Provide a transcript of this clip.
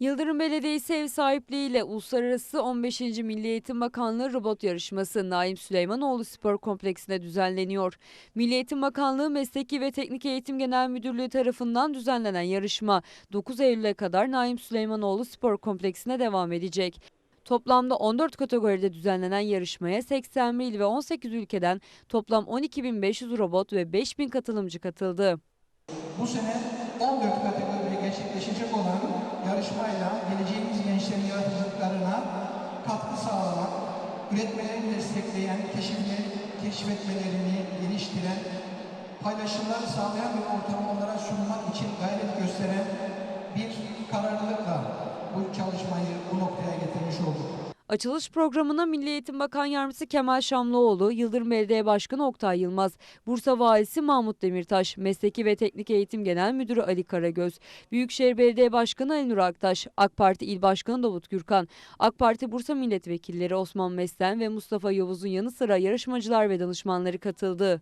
Yıldırım Belediyesi ev sahipliğiyle Uluslararası 15. Milli Eğitim Bakanlığı robot yarışması Naim Süleymanoğlu Spor Kompleksi'nde düzenleniyor. Milli Eğitim Bakanlığı Mesleki ve Teknik Eğitim Genel Müdürlüğü tarafından düzenlenen yarışma 9 Eylül'e kadar Naim Süleymanoğlu Spor Kompleksi'ne devam edecek. Toplamda 14 kategoride düzenlenen yarışmaya 81 il ve 18 ülkeden toplam 12.500 robot ve 5.000 katılımcı katıldı. Bu sene 14 kategoride gerçekleşecek yarışmayla geleceğimiz gençlerin yaratıcılıklarına katkı sağlamak, üretmelerini destekleyen, keşifleri, keşfetmelerini geliştiren, paylaşımları sağlayan bir ortamı onlara sunmak için gayret gösteren bir kararlılıkla bu çalışmayı bu noktaya getirmiş olduk. Açılış programına Milli Eğitim Bakan Yardımcısı Kemal Şamlıoğlu, Yıldırım Belediye Başkanı Oktay Yılmaz, Bursa Valisi Mahmut Demirtaş, Mesleki ve Teknik Eğitim Genel Müdürü Ali Karagöz, Büyükşehir Belediye Başkanı Elnur Aktaş, AK Parti İl Başkanı Davut Gürkan, AK Parti Bursa Milletvekilleri Osman Meslen ve Mustafa Yavuz'un yanı sıra yarışmacılar ve danışmanları katıldı.